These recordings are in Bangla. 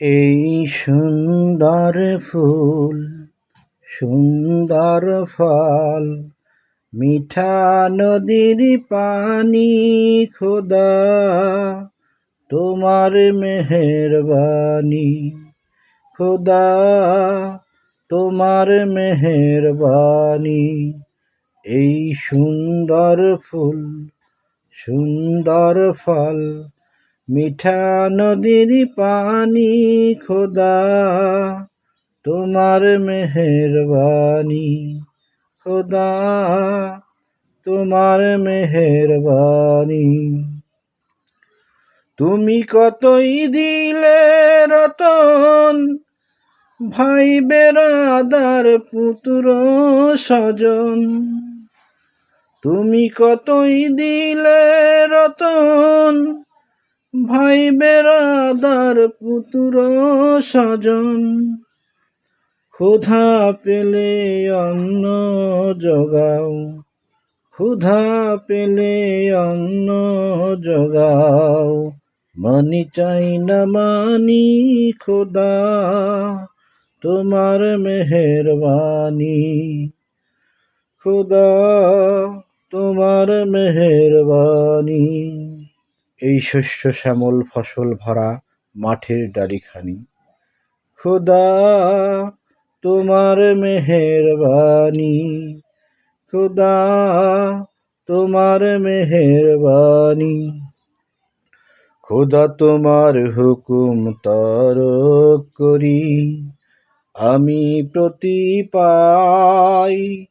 এই সুন্দর ফুল, সুন্দর ফল, মিঠা নদীর পানি খোদা, তোমার মেহেরবানি খোদা, তোমার মেহেরবানি। এই সুন্দর ফুল, সুন্দর ফল মিঠা নদীর পানি, খোদা, তোমার মেহেরবানি। খোদা, তোমার মেহেরবানি। তুমি কতই দিলে রতন ভাই বেরাদার পুত্র স্বজন। তুমি কতই দিলে রতন ভাই বেরাদার পুতুর স্বজন, ক্ষুধা পেলে অন্ন জগাও, ক্ষুধা পেলে অন্ন জগাও। মানি চাই না, মানি খোদা তোমার মেহেরবানি। খোদা তোমার মেহেরবানি। এই শস্য শ্যামল ফসল ভরা মাঠের ডালিখানি। খোদা, তোমার মেহেরবানি। খোদা, তোমার মেহেরবানি। খোদা, তোমার হুকুম তরক করি। আমি প্রতি পাই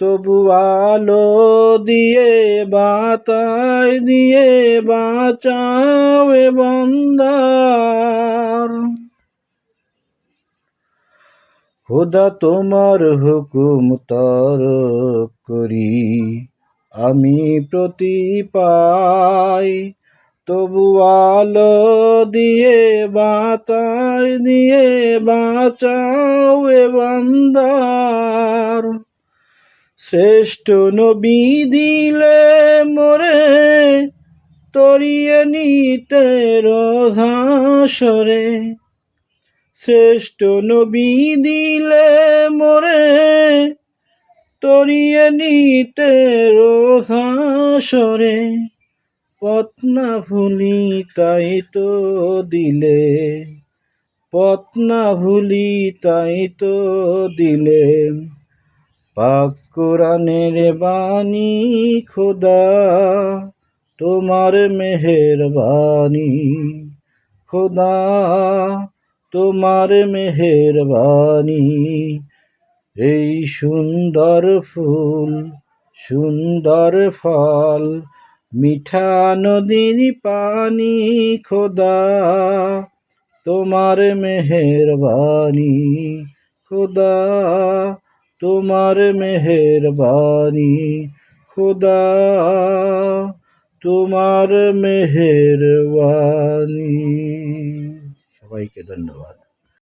তবু আলো দিয়ে বাতায় দিয়ে বাঁচাও বন্দার। খোদা তোমার হুকুম তর করি, আমি প্রতি পাই। তবু আলো দিয়ে বাতায় দিয়ে বাঁচাও বন্দার। শ্রেষ্ঠ নবী দিলে মোরে, তরিয়ে নিতে রোধাসরে শ্রেষ্ঠ নবী দিলে মোরে, তরিয়ে নিতে রোধাসরে পত্না ভুলি তাই তো দিলে পত্না ভুলি তাই তো দিলে। পাক কোরআনের বাণী, খোদা, তোমার মেহেরবানি খোদা, তোমার মেহেরবানি এই সুন্দর ফুল, সুন্দর ফল, মিঠা নদীর পানি, খোদা, তোমার মেহেরবানি খোদা তোমার মেহেরবানি খোদা তোমার মেহেরবানি সবাইকে ধন্যবাদ